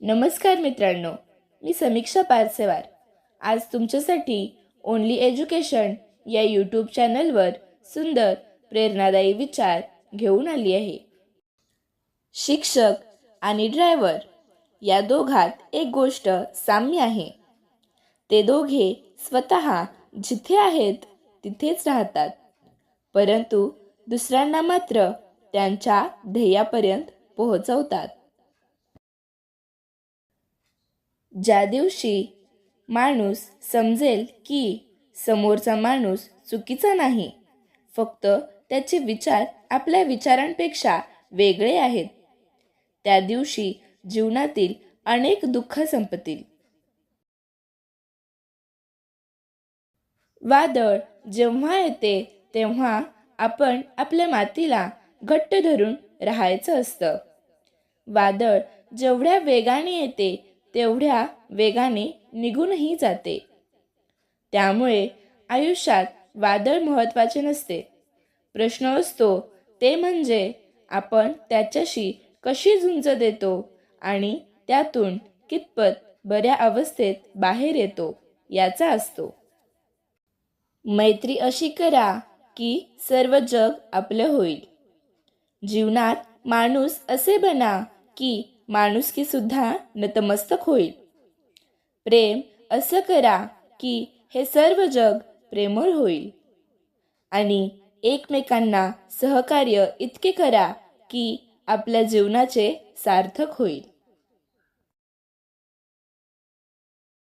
नमस्कार मित्रांनो मी समीक्षा पारसेवार. आज तुमच्यासाठी ओनली एज्युकेशन या यूट्यूब चॅनलवर सुंदर प्रेरणादायी विचार घेऊन आली आहे. शिक्षक आणि ड्रायव्हर या दोघात एक गोष्ट साम्य आहे. ते दोघे स्वतः जिथे आहेत तिथेच राहतात. परंतु दुसऱ्यांना मात्र त्यांच्या ध्येयापर्यंत पोहोचवतात. ज्या दिवशी माणूस समजेल की समोरचा माणूस चुकीचा नाही फक्त त्याचे विचार आपल्या विचारांपेक्षा वेगळे आहेत. त्या दिवशी जीवनातील अनेक दुःख संपतील. वादळ जेव्हा येते तेव्हा आपण आपल्या मातीला घट्ट धरून राहायचं असतं. वादळ जेवढ्या वेगाने येते तेवढ्या वेगाने निघूनही जाते. त्यामुळे आयुष्यात वादळ महत्त्वाचे नसते. प्रश्न असतो ते म्हणजे आपण त्याच्याशी कशी झुंज देतो आणि त्यातून कितपत बऱ्या अवस्थेत बाहेर येतो याचा असतो. मैत्री अशी करा की सर्व जग आपलं होईल. जीवनात माणूस असे बना की माणुसकीसुद्धा नतमस्तक होईल. प्रेम असं करा की हे सर्व जग प्रेमळ होईल. आणि एकमेकांना सहकार्य इतके करा की आपल्या जीवनाचे सार्थक होईल.